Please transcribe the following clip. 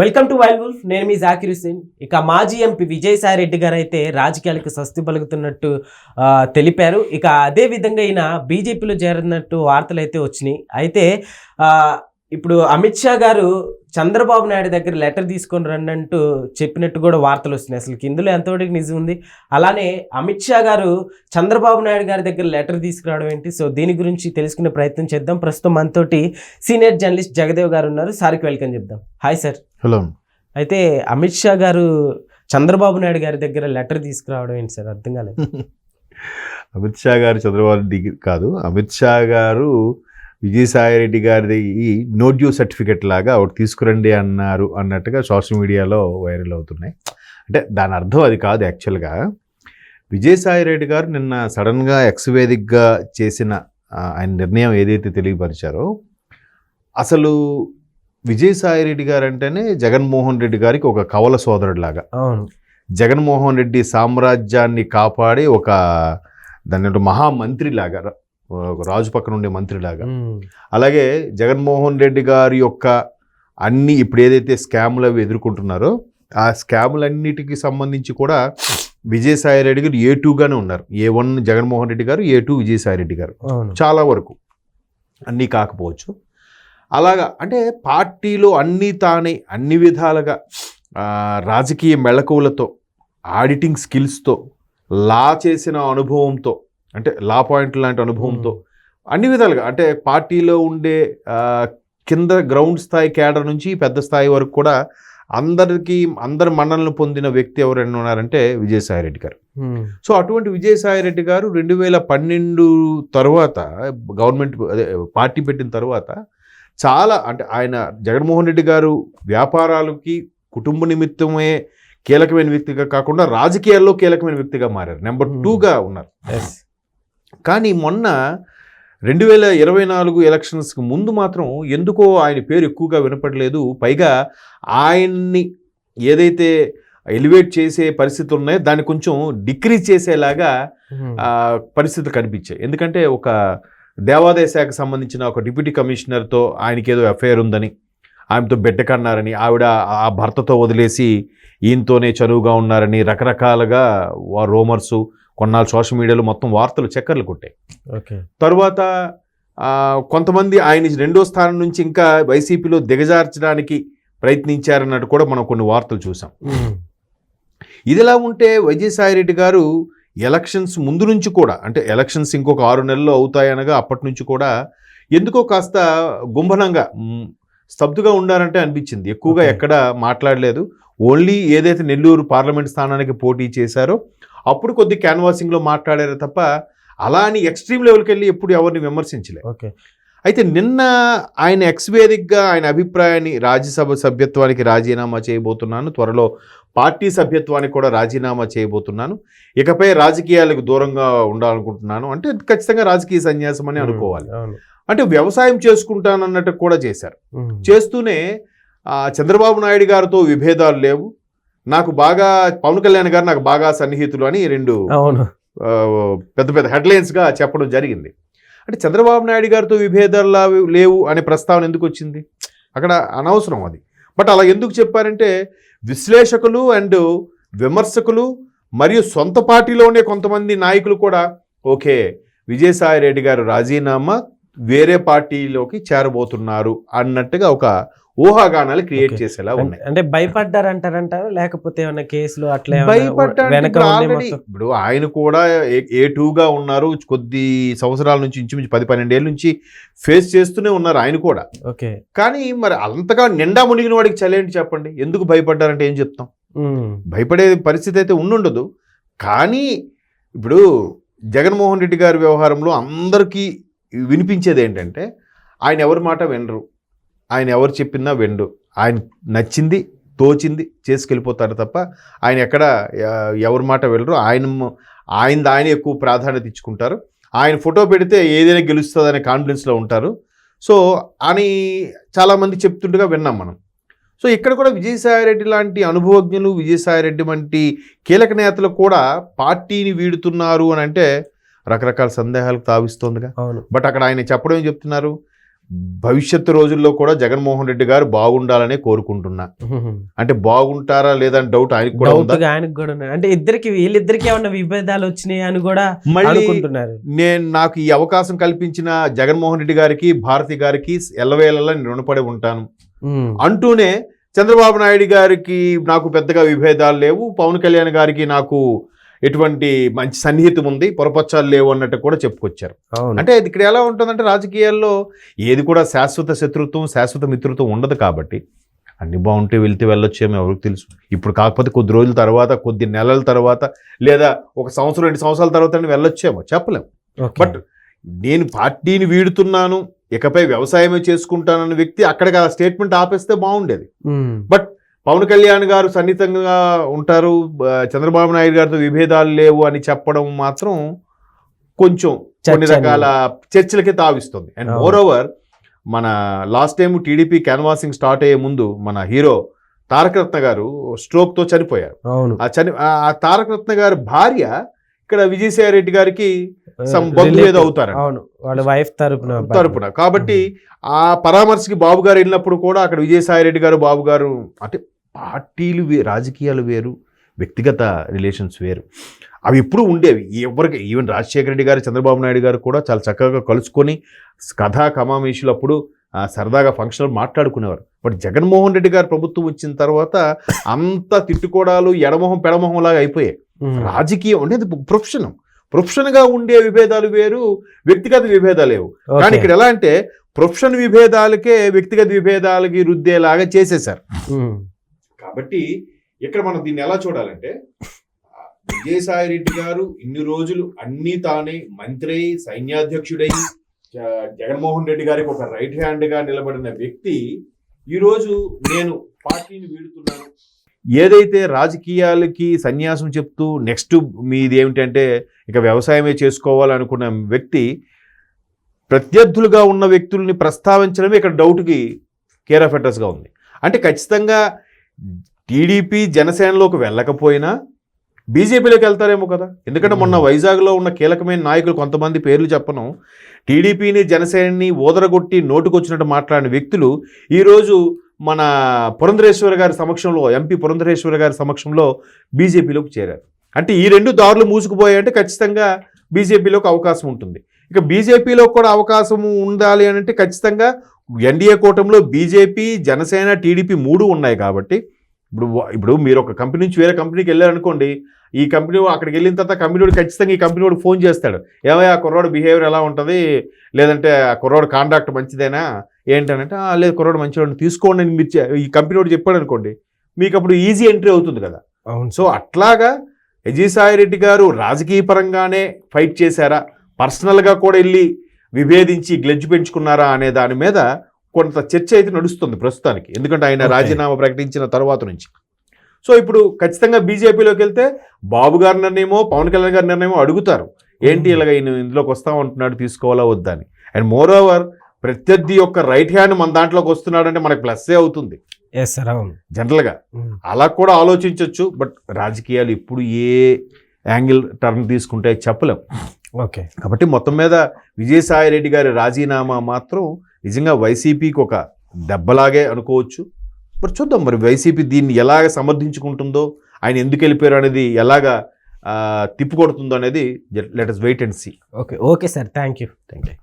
Welcome to wild wolf. నేను మీ జాకిర్ హుసేన్ ఇక మాజీ ఎంపీ విజయసాయి రెడ్డి గారు అయితే రాజకీయాలకు స్వస్తి పలుకుతున్నట్టు తెలిపారు. ఇక అదే విధంగా ఈయన బీజేపీలో చేరినట్టు వార్తలు అయితే వచ్చినాయి. అయితే ఇప్పుడు అమిత్ షా గారు చంద్రబాబు నాయుడు దగ్గర లెటర్ తీసుకొని రండంటూ అంటూ చెప్పినట్టు కూడా వార్తలు వస్తున్నాయి. అసలు ఇందులో ఎంతవరకు నిజం ఉంది? అలానే అమిత్ షా గారు చంద్రబాబు నాయుడు గారి దగ్గర లెటర్ తీసుకురావడం ఏంటి? సో దీని గురించి తెలుసుకునే ప్రయత్నం చేద్దాం. ప్రస్తుతం మనతోటి సీనియర్ జర్నలిస్ట్ జగదేవ్ గారు ఉన్నారు. సార్కి వెల్కమ్ చెప్దాం. Hi sir. హలో. అయితే అమిత్ షా గారు చంద్రబాబు నాయుడు గారి దగ్గర లెటర్ తీసుకురావడం ఏంటి సార్? అర్థం కాలేదు. అమిత్ షా గారు చంద్రబాబు దిగి కాదు. అమిత్ షా గారు విజయసాయి రెడ్డి గారిది ఈ నో డ్యూ సర్టిఫికెట్ లాగా ఒకటి తీసుకురండి అన్నారు అన్నట్టుగా సోషల్ మీడియాలో వైరల్ అవుతున్నాయి. అంటే దాని అర్థం అది కాదు యాక్చువల్గా. విజయసాయి రెడ్డి గారు నిన్న సడన్గా ఎక్స్ వేదికగా చేసిన ఆయన నిర్ణయం ఏదైతే తెలియపరిచారో అసలు విజయసాయి రెడ్డి గారు అంటేనే జగన్మోహన్ రెడ్డి గారికి ఒక కవల సోదరుడిలాగా. అవును. జగన్మోహన్ రెడ్డి సామ్రాజ్యాన్ని కాపాడే ఒక దాని మహామంత్రిలాగా రాజు పక్కన ఉండే మంత్రిలాగా. ఉమ్, అలాగే జగన్మోహన్ రెడ్డి గారి యొక్క అన్ని ఇప్పుడు ఏదైతే స్కాములు అవి ఎదుర్కొంటున్నారో ఆ స్కాములన్నిటికీ సంబంధించి కూడా విజయసాయి రెడ్డి గారు ఏ టూగానే ఉన్నారు. ఏ వన్ జగన్మోహన్ రెడ్డి గారు ఏ టూ విజయసాయి రెడ్డి గారు చాలా వరకు అన్నీ కాకపోవచ్చు. అలాగా అంటే పార్టీలో అన్నీ తానే అన్ని విధాలుగా రాజకీయ మెళకువలతో ఆడిటింగ్ స్కిల్స్తో లా చేసిన అనుభవంతో అంటే లా పాయింట్ లాంటి అనుభవంతో అన్ని విధాలుగా అంటే పార్టీలో ఉండే కింద గ్రౌండ్ స్థాయి కేడర్ నుంచి పెద్ద స్థాయి వరకు కూడా అందరికీ అందరి మన్నలను పొందిన వ్యక్తి ఎవరైనా ఉన్నారంటే విజయసాయి రెడ్డి గారు సో అటువంటి విజయసాయి రెడ్డి గారు రెండు వేల పన్నెండు తర్వాత గవర్నమెంట్ పార్టీ పెట్టిన తర్వాత చాలా అంటే ఆయన జగన్మోహన్ రెడ్డి గారు వ్యాపారాలకి కుటుంబ నిమిత్తమే కీలకమైన వ్యక్తిగా కాకుండా రాజకీయాల్లో కీలకమైన వ్యక్తిగా మారారు. Number Hmm. టూగా ఉన్నారు. Yes. కానీ మొన్న రెండు వేల ఇరవై నాలుగు ఎలక్షన్స్కి ముందు మాత్రం ఎందుకో ఆయన పేరు ఎక్కువగా వినపడలేదు. పైగా ఆయన్ని ఏదైతే ఎలివేట్ చేసే పరిస్థితులు ఉన్నాయో దాన్ని కొంచెం డిక్రీజ్ చేసేలాగా ఆ, పరిస్థితులు కనిపించాయి. ఎందుకంటే ఒక దేవాదాయ శాఖకు సంబంధించిన ఒక డిప్యూటీ కమిషనర్తో ఆయనకి ఏదో ఎఫ్ఐఆర్ ఉందని ఆమెతో బిడ్డ కన్నారని ఆవిడ ఆ భర్తతో వదిలేసి ఈయనతోనే చనువుగా ఉన్నారని రకరకాలుగా రోమర్సు కొన్నాళ్ళు సోషల్ మీడియాలో మొత్తం వార్తలు చక్కర్లు కొట్టాయి. ఓకే. తరువాత కొంతమంది ఆయన రెండో స్థానం నుంచి ఇంకా వైసీపీలో దిగజార్చడానికి ప్రయత్నించారన్నట్టు కూడా మనం కొన్ని వార్తలు చూసాం. ఇదిలా ఉంటే విజయసాయి రెడ్డి గారు ఎలక్షన్స్ ముందు నుంచి కూడా అంటే ఎలక్షన్స్ ఇంకొక ఆరు నెలలు అవుతాయనగా అప్పటి నుంచి కూడా ఎందుకో కాస్త గుంభనంగా స్తబ్దుగా ఉండారంటే అనిపించింది. ఎక్కువగా. ఎక్కడ మాట్లాడలేదు. ఓన్లీ ఏదైతే నెల్లూరు పార్లమెంట్ స్థానానికి పోటీ చేశారో అప్పుడు కొద్ది క్యాన్వాసింగ్లో మాట్లాడారు తప్ప అలా అని ఎక్స్ట్రీమ్ లెవెల్కి వెళ్ళి ఎప్పుడు ఎవరిని విమర్శించలేదు ఓకే. అయితే నిన్న ఆయన ఎక్స్ వేదికగా ఆయన అభిప్రాయాన్ని రాజ్యసభ సభ్యత్వానికి రాజీనామా చేయబోతున్నాను. త్వరలో పార్టీ సభ్యత్వానికి కూడా రాజీనామా చేయబోతున్నాను. ఇకపై రాజకీయాలకు దూరంగా ఉండాలనుకుంటున్నాను. అంటే ఖచ్చితంగా రాజకీయ సన్యాసం అని అనుకోవాలి. అంటే వ్యవసాయం చేసుకుంటానన్నట్టు కూడా చేశారు. చేస్తూనే చంద్రబాబు నాయుడు గారితో విభేదాలు లేవు. నాకు బాగా పవన్ కళ్యాణ్ గారు నాకు బాగా సన్నిహితులు అని రెండు పెద్ద పెద్ద హెడ్లైన్స్గా చెప్పడం జరిగింది. అంటే చంద్రబాబు నాయుడు గారితో విభేదాలు లేవు అనే ప్రస్తావన ఎందుకు వచ్చింది? అక్కడ అనవసరం అది. బట్ అలా ఎందుకు చెప్పారంటే విశ్లేషకులు అండ్ విమర్శకులు మరియు సొంత పార్టీలోనే కొంతమంది నాయకులు కూడా ఓకే విజయసాయి రెడ్డి గారు రాజీనామా వేరే పార్టీలోకి చేరబోతున్నారు అన్నట్టుగా ఒక ఊహాగానాలు క్రియేట్. చేసేలా ఉన్నాయి. అంటే భయపడ్డారంటారంటారా? లేకపోతే ఏమైనా కేసులు అట్లా వెనక ఇప్పుడు ఆయన కూడా ఏ- టూగా ఉన్నారు కొద్ది సంవత్సరాల నుంచి ఇంచుమించు పది పన్నెండేళ్ళ నుంచి ఫేస్ చేస్తూనే ఉన్నారు ఆయన కూడా. ఓకే. కానీ మరి అంతగా నిండా మునిగిన వాడికి చలేంటి చెప్పండి? ఎందుకు భయపడ్డారంటే ఏం చెప్తాం? భయపడే పరిస్థితి అయితే ఉండుండదు. కానీ ఇప్పుడు జగన్మోహన్ రెడ్డి గారి వ్యవహారంలో అందరికీ వినిపించేది ఏంటంటే ఆయన ఎవరి మాట వినరు. ఆయన ఎవరు చెప్పినా వినడు ఆయన నచ్చింది తోచింది చేసుకెళ్ళిపోతారు తప్ప ఆయన ఎక్కడ ఎవరి మాట వెళ్ళరు ఆయన ఆయన ఆయన ఎక్కువ ప్రాధాన్యత ఇచ్చుకుంటారు. ఆయన ఫోటో పెడితే ఏదైనా గెలుస్తుంది అనే కాన్ఫిడెన్స్లో ఉంటారు. సో అని చాలామంది చెప్తుండగా విన్నాం మనం. సో ఇక్కడ కూడా విజయసాయిరెడ్డి లాంటి అనుభవజ్ఞులు విజయసాయిరెడ్డి వంటి కీలక నేతలు కూడా పార్టీని వీడుతున్నారు అని అంటే రకరకాల సందేహాలకు తావిస్తోందిగా. బట్ అక్కడ ఆయన చెప్పడం ఏం చెప్తున్నారు? భవిష్యత్తు రోజుల్లో కూడా జగన్మోహన్ రెడ్డి గారు బాగుండాలనే కోరుకుంటున్నా. అంటే బాగుంటారా లేదా అని డౌట్ ఆయనకు కూడా ఉందా? ఆయనకు కూడా. అంటే ఇద్దరికి వీళ్ళిద్దరికి ఏమన్నా విభేదాలు వచ్చినాయి అని కూడా మళ్ళీ అనుకుంటున్నారు. నేను నాకు ఈ అవకాశం కల్పించిన జగన్మోహన్ రెడ్డి గారికి భారతి గారికి ఎల్లవేళలా నేను రుణపడి ఉంటాను. అంటూనే చంద్రబాబు నాయుడు గారికి నాకు పెద్దగా విభేదాలు లేవు. పవన్ కళ్యాణ్ గారికి నాకు ఎటువంటి మంచి సన్నిహితం ఉంది పొరపచ్చాలు లేవు అన్నట్టు కూడా చెప్పుకొచ్చారు. అంటే ఇక్కడ ఎలా ఉంటుందంటే రాజకీయాల్లో ఏది కూడా శాశ్వత శత్రుత్వం శాశ్వత మిత్రుత్వం ఉండదు కాబట్టి అన్ని బాగుంటే వెళ్తే వెళ్ళొచ్చేమో ఎవరికి తెలుసు. ఇప్పుడు కాకపోతే కొద్ది రోజుల తర్వాత కొద్ది నెలల తర్వాత లేదా ఒక సంవత్సరం రెండు సంవత్సరాల తర్వాత వెళ్ళొచ్చేమో చెప్పలేం ఓకే. బట్ నేను పార్టీని వీడుతున్నాను ఇకపై వ్యవసాయమే చేసుకుంటానన్న వ్యక్తి అక్కడికి ఆ స్టేట్మెంట్ ఆపేస్తే బాగుండేది. ఉమ్. పవన్ కళ్యాణ్ గారు సన్నిహితంగా ఉంటారు. చంద్రబాబు నాయుడు గారితో విభేదాలు లేవు అని చెప్పడం మాత్రం కొంచెం కొన్ని రకాల చర్చలకి తావిస్తుంది. అండ్. మోర్ ఓవర్ మన last time TDP canvassing start అయ్యే ముందు మన హీరో తారక రత్న గారు stroke తో చనిపోయారు. ఆ చని ఆ ఆ తారక రత్న గారి భార్య ఇక్కడ విజయసాయి రెడ్డి గారికి ఏదో వాళ్ళ వైఫ్ తరపున తరపున. కాబట్టి ఆ పరామర్శకి బాబు గారు వెళ్ళినప్పుడు కూడా అక్కడ విజయసాయి రెడ్డి గారు బాబు గారు అంటే పార్టీలు వే- రాజకీయాలు వేరు వ్యక్తిగత రిలేషన్స్ వేరు. అవి ఎప్పుడు ఉండేవి. ఎవరికి ఈవెన్ రాజశేఖర రెడ్డి గారు చంద్రబాబు నాయుడు గారు కూడా చాలా చక్కగా కలుసుకొని కథా కమామేషులు అప్పుడు సరదాగా ఫంక్షన్లు మాట్లాడుకునేవారు. బట్ జగన్మోహన్ రెడ్డి గారు ప్రభుత్వం వచ్చిన తర్వాత అంత తిట్టుకోవడాలు ఎడమొహం పెడమొహం లాగా అయిపోయాయి. రాజకీయం అనేది ప్రొఫెషన్. ప్రొఫెషన్గా ఉండే విభేదాలు వేరు వ్యక్తిగత విభేదాలు లేవు. కానీ. ఇక్కడ ఎలా అంటే ప్రొఫెషన్ విభేదాలకే వ్యక్తిగత విభేదాలకి రుద్దేలాగా చేసేశారు. కాబట్టి ఇక్కడ మనం దీన్ని ఎలా చూడాలంటే విజయసాయి రెడ్డి గారు ఇన్ని రోజులు అన్ని తానే మంత్రి సైన్యాధ్యక్షుడై జ- జగన్మోహన్ రెడ్డి గారికి ఒక రైట్ హ్యాండ్గా నిలబడిన వ్యక్తి ఈరోజు నేను పార్టీని వీడుతున్నాను. ఏదైతే రాజకీయాలకి సన్యాసం చెప్తూ నెక్స్ట్ మీది ఏమిటంటే ఇక వ్యవసాయమే చేసుకోవాలనుకున్న వ్యక్తి ప్రత్యర్థులుగా ఉన్న వ్యక్తుల్ని ప్రస్తావించడమే ఇక్కడ డౌట్కి కేర్ ఆఫ్ అడ్రస్గా ఉంది. అంటే ఖచ్చితంగా టీడీపీ జనసేనలోకి వెళ్ళకపోయినా బీజేపీలోకి వెళ్తారేమో కదా. ఎందుకంటే మొన్న. వైజాగ్లో ఉన్న కీలకమైన నాయకులు కొంతమంది పేర్లు చెప్పను. టీడీపీని జనసేనని ఓదరగొట్టి నోటుకొచ్చినట్టు మాట్లాడిన వ్యక్తులు ఈరోజు మన పురంధరేశ్వర గారి సమక్షంలో ఎంపీ పురంధరేశ్వర గారి సమక్షంలో బీజేపీలోకి చేరారు. అంటే ఈ రెండు దారులు మూసుకుపోయాయంటే ఖచ్చితంగా బీజేపీలోకి అవకాశం ఉంటుంది. ఇక బీజేపీలో కూడా అవకాశం ఉండాలి అని అంటే ఖచ్చితంగా ఎన్డీఏ కూటమిలో బీజేపీ జనసేన టీడీపీ మూడు ఉన్నాయి కాబట్టి ఇప్పుడు ఇప్పుడు మీరు ఒక కంపెనీ నుంచి వేరే కంపెనీకి వెళ్ళారనుకోండి ఈ కంపెనీ అక్కడికి వెళ్ళిన తర్వాత కంపెనీ వాడు ఖచ్చితంగా ఈ కంపెనీ వాడు ఫోన్ చేస్తాడు. ఏమయ్య ఆ కుర్రాడు బిహేవియర్ ఎలా ఉంటుంది? లేదంటే ఆ కుర్రాడు కాంటాక్ట్ మంచిదేనా? ఏంటనంటే "ఆ, లేదు కుర్రాడు మంచివాడు తీసుకోండి అని మీరు ఈ కంపెనీ వాడు చెప్పాడు అనుకోండి మీకు అప్పుడు ఈజీ ఎంట్రీ అవుతుంది కదా. అవును. సో అట్లాగా విజయసాయి రెడ్డి గారు రాజకీయ పరంగానే ఫైట్ చేశారా? పర్సనల్గా కూడా వెళ్ళి విభేదించి గ్లెడ్జ్ పెంచుకున్నారా అనే దాని మీద కొంత చర్చ అయితే నడుస్తుంది ప్రస్తుతానికి. ఎందుకంటే ఆయన. రాజీనామా ప్రకటించిన తర్వాత నుంచి. సో ఇప్పుడు ఖచ్చితంగా బీజేపీలోకి వెళ్తే బాబు గారి నిర్ణయమో పవన్ కళ్యాణ్ గారి నిర్ణయమో అడుగుతారు. ఏంటి ఇలాగ ఈయన ఇందులోకి వస్తామంటున్నాడు తీసుకోవాలా వద్దా అని. అండ్ మోర్ ఓవర్ ప్రత్యర్థి యొక్క రైట్ హ్యాండ్ మన దాంట్లోకి వస్తున్నాడంటే మనకి ప్లస్సే అవుతుంది. జనరల్గా. అలా కూడా ఆలోచించవచ్చు బట్ రాజకీయాలు ఇప్పుడు ఏ యాంగిల్ టర్న్ తీసుకుంటే చెప్పలేం. ఓకే. కాబట్టి మొత్తం మీద విజయసాయి రెడ్డి గారి రాజీనామా మాత్రం నిజంగా వైసీపీకి ఒక దెబ్బలాగే అనుకోవచ్చు. మరి చూద్దాం మరి వైసీపీ దీన్ని ఎలాగ సమర్థించుకుంటుందో ఆయన ఎందుకు వెళ్ళిపోయారు అనేది ఎలాగ తిప్పికొడుతుందో అనేది let us wait and see okay okay sir. Thank you thank you